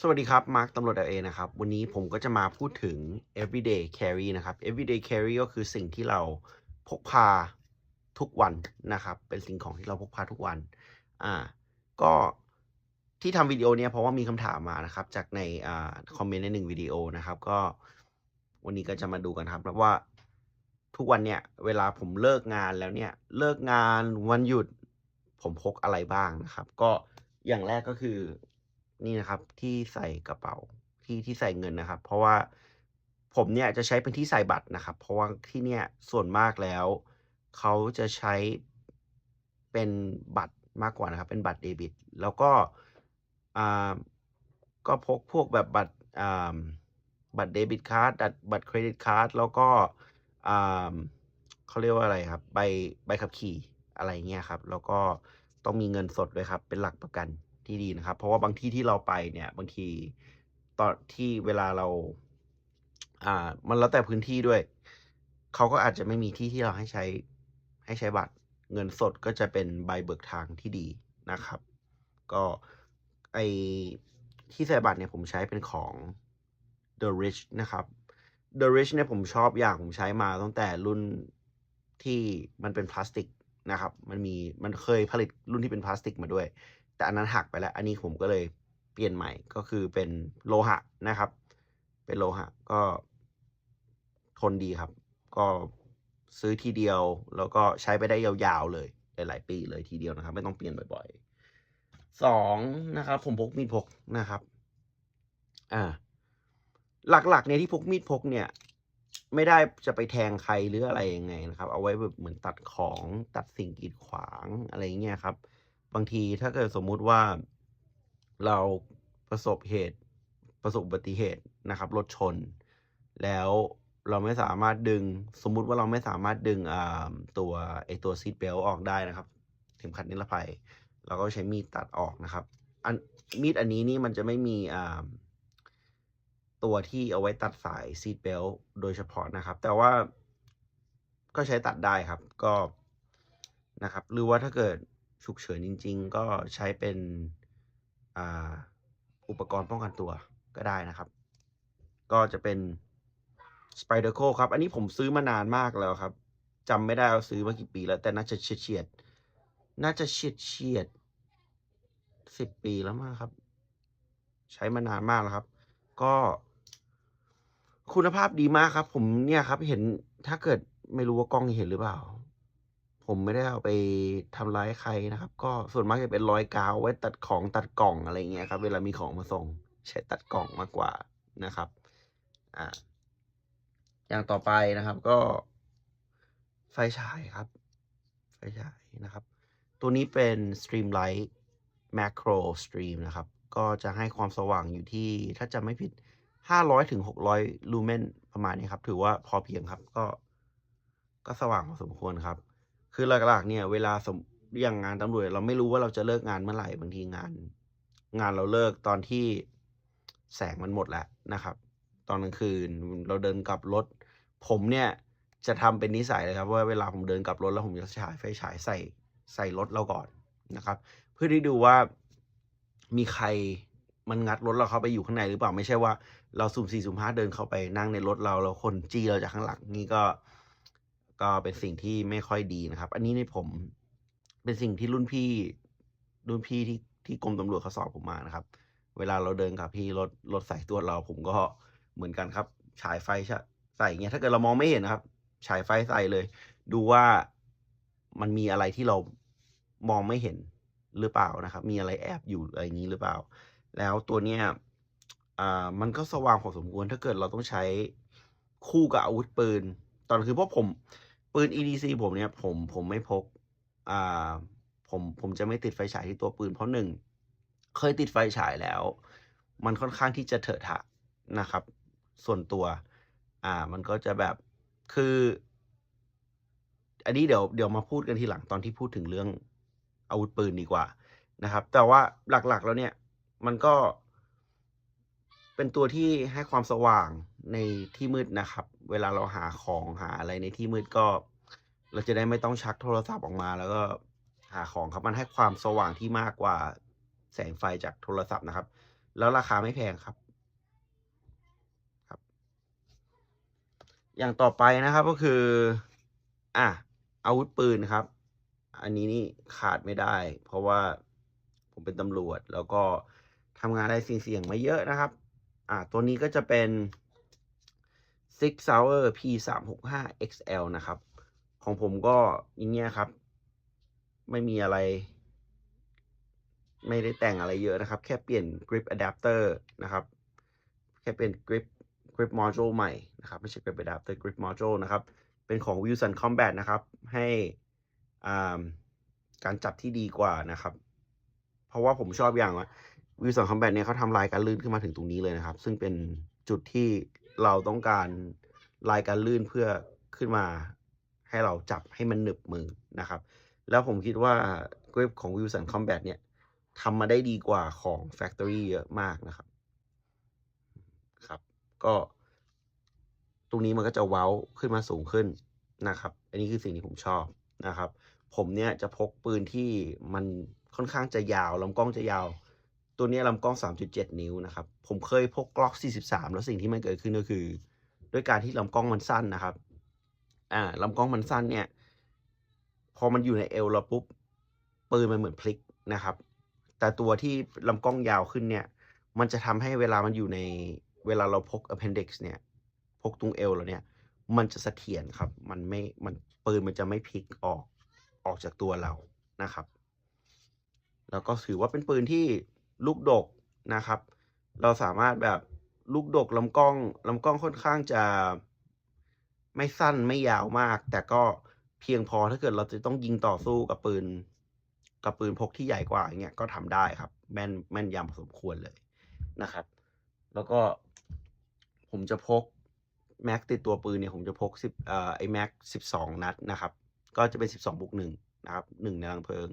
สวัสดีครับ มาร์คตำรวจเอนะครับ วันนี้ผมก็จะมาพูดถึง everyday carry นะครับ everyday carry ก็คือสิ่งที่เราพกพาทุกวันนะครับ เป็นสิ่งของที่เราพกพาทุกวัน อ่า ก็ที่ทำวิดีโอเนี้ยเพราะว่ามีคำถามมานะครับ จากในอ่าคอมเมนต์ในหนึ่งวิดีโอนะครับ ก็วันนี้ก็จะมาดูกันครับว่าทุกวันเนี่ยเวลาผมเลิกงานแล้วเนี่ย เลิกงานวันหยุดผมพกอะไรบ้างนะครับ ก็อย่างแรกก็คือ นี่นะครับที่ใส่กระเป๋าที่ที่ใส่เงินนะครับ เพราะว่าผมเนี่ยจะใช้เป็นที่ใส่บัตรนะครับ เพราะว่าที่เนี่ยส่วนมากแล้ว เขาจะใช้เป็นบัตรมากกว่านะครับ เป็นบัตรเดบิต แล้วก็อ่าก็พกพวกแบบบัตรอ่าบัตรเดบิตการ์ดบัตรเครดิตการ์ดแล้วก็อ่าเขาเรียกว่าอะไรครับใบใบขับขี่อะไรเงี้ยครับ แล้วก็ต้องมีเงินสดด้วยครับ เป็นหลักประกัน ที่ดีนะครับ เพราะว่าบางที่ที่เราไปเนี่ยบางทีตอนที่เวลาเรา อ่า มันแล้วแต่พื้นที่ด้วย เขาก็อาจจะไม่มีที่ที่เราให้ใช้ให้ใช้บัตร เงินสดก็จะเป็นใบเบิกทางที่ดีนะครับ ก็ไอที่ใส่บัตรเนี่ยผมใช้เป็นของ The Rich นะครับ The Rich เนี่ยผมชอบอย่างผมใช้มาตั้งแต่รุ่นที่มันเป็นพลาสติกนะครับ มันมีมันเคยผลิตรุ่นที่เป็นพลาสติกมาด้วย แต่อันนั้นหักไปแล้ว อันนี้ผมก็เลยเปลี่ยนใหม่ก็คือเป็นโลหะนะครับ เป็นโลหะก็ทนดีครับ ก็ซื้อทีเดียวแล้วก็ใช้ไปได้ยาวๆเลยหลายๆปีเลยทีเดียวนะครับ ไม่ต้องเปลี่ยนบ่อยๆสองนะครับ ผมพกมีดพกนะครับ อ่า หลักๆเนี่ยที่พกมีดพกเนี่ย ไม่ได้จะไปแทงใครหรืออะไรยังไงนะครับ เอาไว้แบบเหมือนตัดของตัดสิ่งกีดขวางอะไรเงี้ยครับ บางทีถ้าเกิดสมมุติว่าเราประสบเหตุประสบอุบัติเหตุนะครับรถชน แล้วเราไม่สามารถดึงสมมุติว่าเราไม่สามารถดึงอ่าตัวไอตัวซีทเบลออกได้นะครับเข็มขัดนิรภัย เราก็ใช้มีดตัดออกนะครับอันมีดอันนี้นี่มันจะไม่มีอ่าตัวที่เอาไว้ตัดสายซีทเบลโดยเฉพาะนะครับ แต่ว่าก็ใช้ตัดได้ครับก็นะครับ หรือว่าถ้าเกิด ฉุกเฉินจริง ๆ ก็ใช้เป็นอ,อุปกรณ์ป้องกันตัวก็ได้นะครับ ก็จะเป็น Spider c o ครับ อันนี้ผมซื้อมานานมากแล้วครับจำไม่ได้ว่าซื้อมากี่ปีแล้ว แต่น่าจะเฉียดเฉียดน่าจะเฉียดเฉียดสิบปีแล้วมั้งครับ ใช้มานานมากแล้วครับ ก็คุณภาพดีมากครับ ผมเนี่ยครับเห็นถ้าเกิดไม่รู้ว่ากล้องเห็นหรือเปล่า ผมไม่ได้เอาไปทำร้ายใครนะครับ ก็ส่วนมากจะเป็นรอยกาวไว้ตัดของตัดกล่องอะไรเงี้ยครับ เวลามีของมาส่ง ใช้ตัดกล่องมากกว่านะครับอ่าอย่างต่อไปนะครับก็ไฟฉายครับ ไฟฉายนะครับ ตัวนี้เป็น Streamlight Macro Stream นะครับ ก็จะให้ความสว่างอยู่ที่ถ้าจะไม่ผิด 500ถึง600 ลูเมนประมาณนี้ครับ ถือว่าพอเพียงครับ ก็ก็สว่างพอสมควรครับ คือหลักๆเนี่ย เวลาสมอย่างงานตำรวจเราไม่รู้ว่าเราจะเลิกงานเมื่อไหร่บางทีงาน งานเราเลิกตอนที่แสงมันหมดแล้วนะครับ ตอนกลางคืนเราเดินกลับรถ ผมเนี่ยจะทำเป็นนิสัยเลยครับว่าเวลาผมเดินกลับรถแล้วผมจะฉายไฟฉายใส่ใส่รถเราก่อนนะครับ เพื่อที่ดูว่ามีใครมันงัดรถเราเข้าไปอยู่ข้างในหรือเปล่าไม่ใช่ว่าเราสุ่มสี่สุ่มห้าเดินเข้าไปนั่งในรถเราแล้วคนจี้เราจากข้างหลังนี่ก็ ก็เป็นสิ่งที่ไม่ค่อยดีนะครับ อันนี้ในผมเป็นสิ่งที่รุ่นพี่ รุ่นพี่ที่ที่กรมตำรวจเขาสอนผมมานะครับ เวลาเราเดินกับพี่รถรถสายตรวจเราผมก็เหมือนกันครับ ฉายไฟใส่อย่เงี้ยถ้าเกิดเรามองไม่เห็นนะครับ ฉายไฟใส่เลย ดูว่ามันมีอะไรที่เรามองไม่เห็นหรือเปล่านะครับ มีอะไรแอบอยู่อะไรนี้หรือเปล่า แล้วตัวเนี้ยอ่ามันก็สว่างพอสมควรถ้าเกิดเราต้องใช้คู่กับอาวุธปืน ตอนคือเพราะผม ปืน EDC ผมเนี่ยผมผมไม่พกอ่าผมผมจะไม่ติดไฟฉายที่ตัวปืนเพราะหนึ่งเคยติดไฟฉายแล้ว มันค่อนข้างที่จะเถอะทะนะครับ ส่วนตัว อ่า มันก็จะแบบคือ อันนี้เดี๋ยวเดี๋ยวมาพูดกันทีหลังตอนที่พูดถึงเรื่องอาวุธปืนดีกว่านะครับ แต่ว่าหลักๆแล้วเนี่ย มันก็ เป็นตัวที่ให้ความสว่างในที่มืดนะครับ เวลาเราหาของหาอะไรในที่มืดก็ เราจะได้ไม่ต้องชักโทรศัพท์ออกมา แล้วก็หาของครับมันให้ความสว่างที่มากกว่าแสงไฟจากโทรศัพท์นะครับ แล้วราคาไม่แพงครับครับ อย่างต่อไปนะครับก็คือ อะอาวุธปืนครับ อันนี้นี่ขาดไม่ได้ เพราะว่าผมเป็นตำรวจแล้วก็ทำงานได้เสี่ยงๆมาเยอะนะครับ อะตัวนี้ก็จะเป็น Six Sauer P 3 6 5 XL นะครับ ของผมก็อย่างเงี้ยครับ ไม่มีอะไร ไม่ได้แต่งอะไรเยอะนะครับ แค่เปลี่ยน grip adapter นะครับ แค่เป็น grip grip module ใหม่นะครับ ไม่ใช่ grip adapter grip module นะครับ เป็นของ Wilson Combat นะครับ ให้อ่าการจับที่ดีกว่านะครับ เพราะว่าผมชอบอย่างว่า Wilson Combat เนี่ยเขาทำลายการลื่นขึ้นมาถึงตรงนี้เลยนะครับ ซึ่งเป็นจุดที่เราต้องการลายการลื่นเพื่อขึ้นมาให้เราจับให้มันหนึบมือนะครับ แล้วผมคิดว่า grip ของ Wilson Combat เนี่ยทำมาได้ดีกว่าของ Factory เยอะมากนะครับครับ ก็ ตรงนี้มันก็จะเว้าขึ้นมาสูงขึ้นนะครับ อันนี้คือสิ่งที่ผมชอบนะครับ ผมเนี่ยจะพกปืนที่มันค่อนข้างจะยาวลำกล้องจะยาว ตัวนี้ลำกล้อง 3.7 นิ้วนะครับ ผมเคยพก Glock 43 แล้วสิ่งที่มันเกิดขึ้นก็คือ ด้วยการที่ลำกล้องมันสั้นนะครับ อ่าลำกล้องมันสั้นเนี่ย พอมันอยู่ในเอวเราปุ๊บปืนมันเหมือนพลิกนะครับ แต่ตัวที่ลำกล้องยาวขึ้นเนี่ย มันจะทำให้เวลามันอยู่ในเวลาเราพก appendix เนี่ย พกตรงเอวเราเนี่ย มันจะเสถียรครับ มันไม่ มันปืนมันจะไม่พลิกออกออกจากตัวเรานะครับ แล้วก็ถือว่าเป็นปืนที่ ลูกดกนะครับ เราสามารถแบบลูกดกลำกล้องลำกล้องค่อนข้างจะไม่สั้นไม่ยาวมาก แต่ก็เพียงพอถ้าเกิดเราจะต้องยิงต่อสู้กับปืน กับปืนพกที่ใหญ่กว่าอย่างเงี้ยก็ทำได้ครับ แม่นแม่นยำพอสมควรเลยนะครับ แล้วก็ผมจะพกแม็กติดตัวปืนเนี่ยผมจะพกสิบเอ่อไอแม็กสิบสองนัดนะครับ ก็จะเป็นสิบสองบวกหนึ่งนะครับหนึ่งในรังเพลิง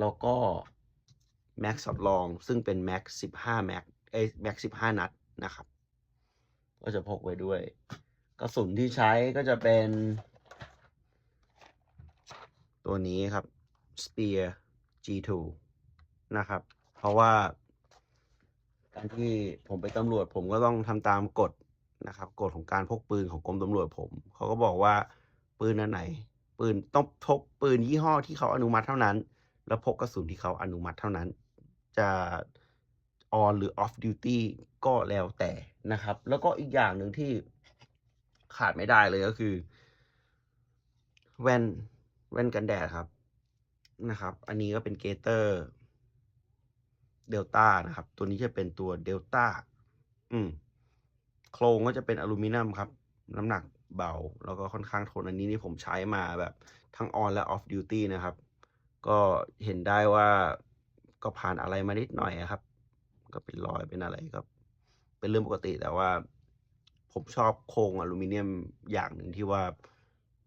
แล้วก็ แม็กสำรอง ซึ่งเป็นแม็กสิบห้าแม็กเอ้แม็กสิบห้านัดนะครับ ก็จะพกไว้ด้วย กระสุนที่ใช้ก็จะเป็น ตัวนี้ครับ Spear G2 นะครับ เพราะว่าการที่ผมเป็นตำรวจผมก็ต้องทำตามกฎนะครับกฎของการพกปืนของกรมตำรวจผม เขาก็บอกว่าปืนอันไหน ปืนต้องพกปืนยี่ห้อที่เขาอนุมัติเท่านั้น แล้วพกกระสุนที่เขาอนุมัติเท่านั้น จะ on หรือ off duty ก็แล้วแต่นะครับ แล้วก็อีกอย่างหนึ่งที่ขาดไม่ได้เลยก็คือ แว่นแว่นกันแดดครับนะครับ อันนี้ก็เป็นเกเตอร์เดลต้านะครับ ตัวนี้จะเป็นตัวเดลต้าอืมโครงก็จะเป็นอลูมิเนียมครับ น้ำหนักเบา แล้วก็ค่อนข้างทนอันนี้นี่ผมใช้มาแบบทั้ง on และ off duty นะครับ ก็เห็นได้ว่า ก็ผ่านอะไรมานิดหน่อยอะครับ ก็เป็นรอยเป็นอะไรก็เป็นเรื่องปกติแต่ว่า ผมชอบโครงอลูมิเนียมอย่างหนึ่งที่ว่า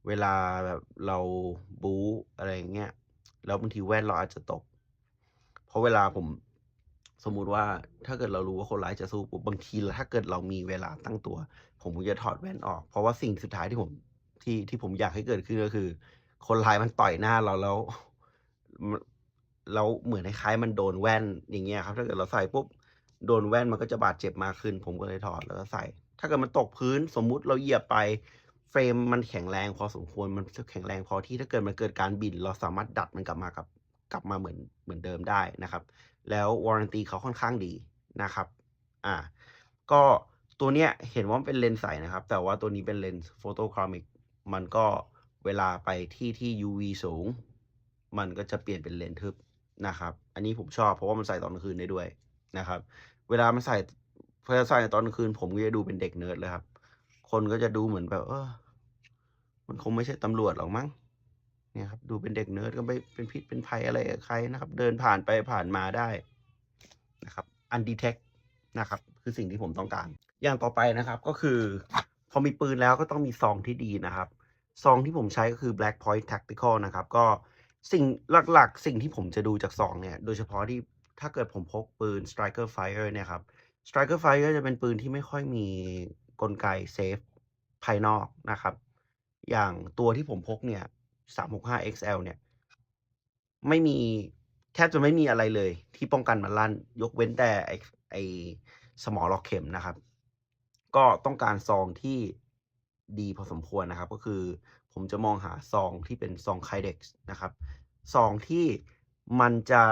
เวลาแบบเราบู๊อะไรอย่างเงี้ยแล้วบางทีแว่นเราอาจจะตก เพราะเวลาผมสมมุติว่าถ้าเกิดเรารู้ว่าคนร้ายจะสู้ปุ๊บบางทีถ้าเกิดเรามีเวลาตั้งตัว ผมก็จะถอดแว่นออก เพราะว่าสิ่งสุดท้ายที่ผมที่ที่ผมอยากให้เกิดขึ้นก็คือ คนร้ายมันต่อยหน้าเราแล้ว แล้วเหมือนคล้ายๆมันโดนแว่นอย่างเงี้ยครับ ถ้าเกิดเราใส่ปุ๊บโดนแว่นมันก็จะบาดเจ็บมากขึ้น ผมก็เลยถอดแล้วก็ใส่ ถ้าเกิดมันตกพื้นสมมุติเราเหยียบไปเฟรมมันแข็งแรงพอสมควรมันแข็งแรงพอที่ถ้าเกิดมันเกิดการบิน เราสามารถดัดมันกลับมากับกลับมาเหมือนเหมือนเดิมได้นะครับ แล้ววารันตีเขาค่อนข้างดีนะครับอ่าก็ตัวเนี้ยเห็นว่าเป็นเลนส์ใสนะครับ แต่ว่าตัวนี้เป็นเลนส์โฟโตครมิกมันก็เวลาไปที่ที่ UV สูง มันก็จะเปลี่ยนเป็นเลนส์ทึบ นะครับ อันนี้ผมชอบเพราะว่ามันใส่ตอนกลางคืนได้ด้วยนะครับ เวลามันใส่พอใส่ตอนกลางคืน ผมก็จะดูเป็นเด็กเนิร์ดเลยครับ คนก็จะดูเหมือนแบบ เออ มันคงไม่ใช่ตำรวจหรอกมั้งเนี่ยครับ ดูเป็นเด็กเนิร์ดก็ไม่เป็นพิษเป็นภัยอะไรกับใครนะครับ เดินผ่านไปผ่านมาได้นะครับ undetect นะครับ คือสิ่งที่ผมต้องการ อย่างต่อไปนะครับ ก็คือ พอมีปืนแล้วก็ต้องมีซองที่ดีนะครับ ซองที่ผมใช้ก็คือ Black Point Tactical นะครับ ก็ สิ่งหลักๆ สิ่งที่ผมจะดูจากซองเนี่ย โดยเฉพาะที่ถ้าเกิดผมพกปืน Striker Fire เนี่ยครับ Striker Fire จะเป็นปืนที่ไม่ค่อยมีกลไกเซฟภายนอกนะครับ อย่างตัวที่ผมพกเนี่ย 365 XL เนี่ย ไม่มีแทบจะไม่มีอะไรเลย ที่ป้องกันมันลั่น ยกเว้นแต่ไอไอสมอล็อกเข็มนะครับ ก็ต้องการซองที่ดีพอสมควรนะครับ ก็คือ ผมจะมองหาซองที่เป็นซองไคเด็กนะครับซองที่มันจะ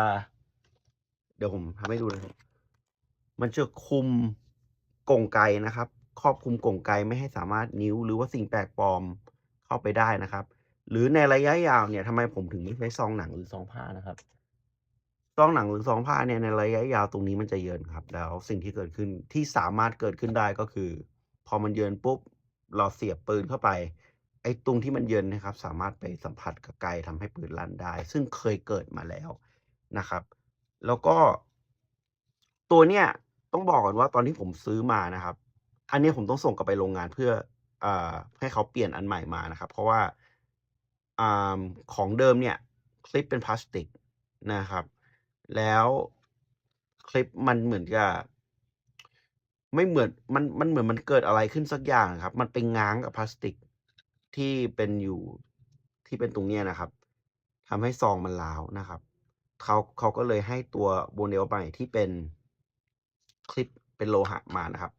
เดี๋ยวผมทำให้ดูนะครับมันจะคุมกรงไกนะครับ ครอบคุมกรงไกไม่ให้สามารถนิ้วหรือว่าสิ่งแปลกปลอมเข้าไปได้นะครับ หรือในระยะยาวเนี่ยทำไมผมถึงไม่ใช้ซองหนังหรือซองผ้านะครับซองหนังหรือซองผ้าเนี่ยในระยะยาวตรงนี้มันจะเยินครับ แล้วสิ่งที่เกิดขึ้นที่สามารถเกิดขึ้นได้ก็คือ พอมันเยินปุ๊บเราเสียบปืนเข้าไป ไอ้ตรงที่มันเยินนะครับ สามารถไปสัมผัสกับไกทำให้ปืนลั่นได้ ซึ่งเคยเกิดมาแล้วนะครับ แล้วก็ ตัวเนี้ยต้องบอกก่อนว่าตอนที่ผมซื้อมานะครับ อันนี้ผมต้องส่งกลับไปโรงงานเพื่ออให้เขาเปลี่ยนอันใหม่มานะครับ เพราะว่าอของเดิมเนี่ยคลิปเป็นพลาสติกนะครับ แล้วคลิปมันเหมือนกับไม่เหมือนมันมันเหมือนมันเกิดอะไรขึ้นสักอย่างครับ มันไปง้างกับพลาสติก ที่เป็นอยู่ที่เป็นตรงเนี้ยนะครับทำให้ซองมันร้าวนะครับเขาเขาก็เลยให้ตัวโมเดลใหม่ที่เป็นคลิปเป็นโลหะมานะครับ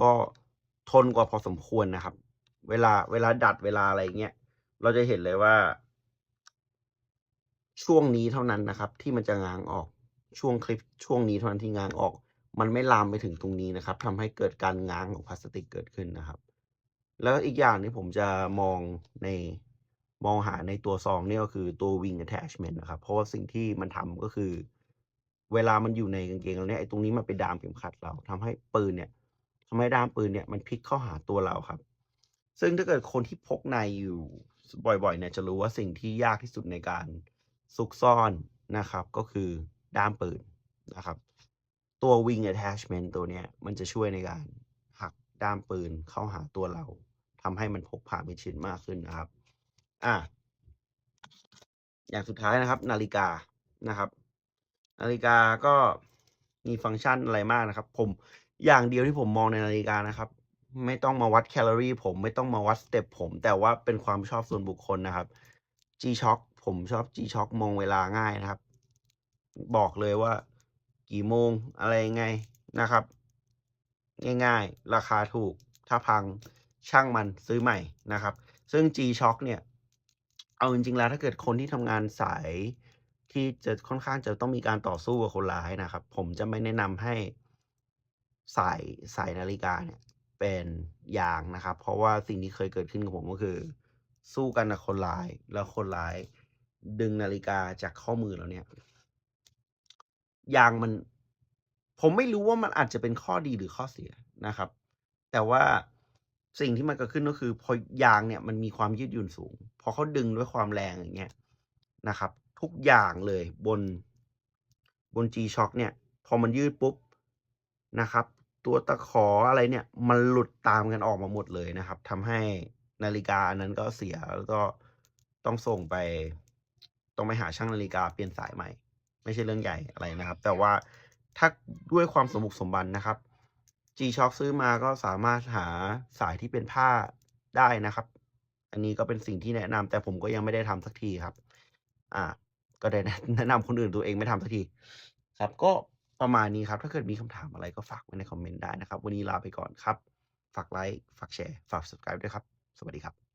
ก็ทนกว่าพอสมควรนะครับ เวลาเวลาดัดเวลาอะไรเงี้ยเราจะเห็นเลยว่า ช่วงนี้เท่านั้นนะครับ ที่มันจะง้างออกช่วงคลิปช่วงนี้เท่านั้นที่ง้างออก มันไม่ลามไปถึงตรงนี้นะครับทำให้เกิดการง้างของพลาสติกเกิดขึ้นนะครับ แล้วอีกอย่างที่ผมจะมองในมองหาในตัวซองนี่ก็คือตัว wing attachment นะครับ เพราะว่าสิ่งที่มันทำก็คือ เวลามันอยู่ในกางเกงเราเนี่ยไอ้ตรงนี้มันไปดามเข็มขัดเราทำให้ปืนเนี่ยทำให้ดามปืนเนี่ยมันพลิกเข้าหาตัวเราครับ ซึ่งถ้าเกิดคนที่พกในอยู่บ่อยๆเนี่ยจะรู้ว่าสิ่งที่ยากที่สุดในการซุกซ่อนนะครับ ก็คือด้ามปืนนะครับ ตัว wing attachment ตัวเนี้ยมันจะช่วยในการหักด้ามปืนเข้าหาตัวเรา ทำให้มันพกพามิดชิดมากขึ้นนะครับ อะอย่างสุดท้ายนะครับ นาฬิกานะครับ นาฬิกาก็มีฟังก์ชันอะไรมากนะครับ ผมอย่างเดียวที่ผมมองในนาฬิกานะครับ ไม่ต้องมาวัดแคลอรี่ผมไม่ต้องมาวัดสเต็ปผม แต่ว่าเป็นความชอบส่วนบุคคลนะครับ G-Shock ผมชอบ G-Shock มองเวลาง่ายนะครับ บอกเลยว่ากี่โมงอะไรยังไงนะครับ ง่ายๆ ราคาถูกถ้าพัง ช่างมันซื้อใหม่นะครับ ซึ่ง G-Shock เนี่ย เอาจริงๆแล้วถ้าเกิดคนที่ทำงานสายที่จะค่อนข้างจะต้องมีการต่อสู้กับคนร้ายนะครับ ผมจะไม่แนะนำให้ใส่ใส่นาฬิกาเนี่ยเป็นยางนะครับ เพราะว่าสิ่งที่เคยเกิดขึ้นกับผมก็คือ สู้กันกับคนร้าย แล้วคนร้ายดึงนาฬิกาจากข้อมือเราเนี่ยยางมัน ผมไม่รู้ว่ามันอาจจะเป็นข้อดีหรือข้อเสียนะครับ แต่ว่า สิ่งที่มันเกิดขึ้นก็คือพอยางเนี่ยมันมีความยืดหยุ่นสูง พอเขาดึงด้วยความแรงอย่างเงี้ยนะครับ ทุกอย่างเลยบนบน G-Shock เนี่ย พอมันยืดปุ๊บนะครับ ตัวตะขออะไรเนี่ย มันหลุดตามกันออกมาหมดเลยนะครับทำให้นาฬิกาอันนั้นก็เสียแล้วก็ต้องส่งไป ต้องไปหาช่างนาฬิกาเปลี่ยนสายใหม่ ไม่ใช่เรื่องใหญ่อะไรนะครับ แต่ว่าถ้าด้วยความสมบุกสมบันนะครับ G-Shock ซื้อมาก็สามารถหาสายที่เป็นผ้าได้นะครับ อันนี้ก็เป็นสิ่งที่แนะนำแต่ผมก็ยังไม่ได้ทำสักทีครับ อ่า ก็ได้แนะนำคนอื่นตัวเองไม่ทำสักที ครับก็ประมาณนี้ครับ ถ้าเกิดมีคำถามอะไรก็ฝากไว้ในคอมเมนต์ได้นะครับ วันนี้ลาไปก่อนครับ ฝากไลค์ ฝากแชร์ ฝาก subscribe ด้วยครับ สวัสดีครับ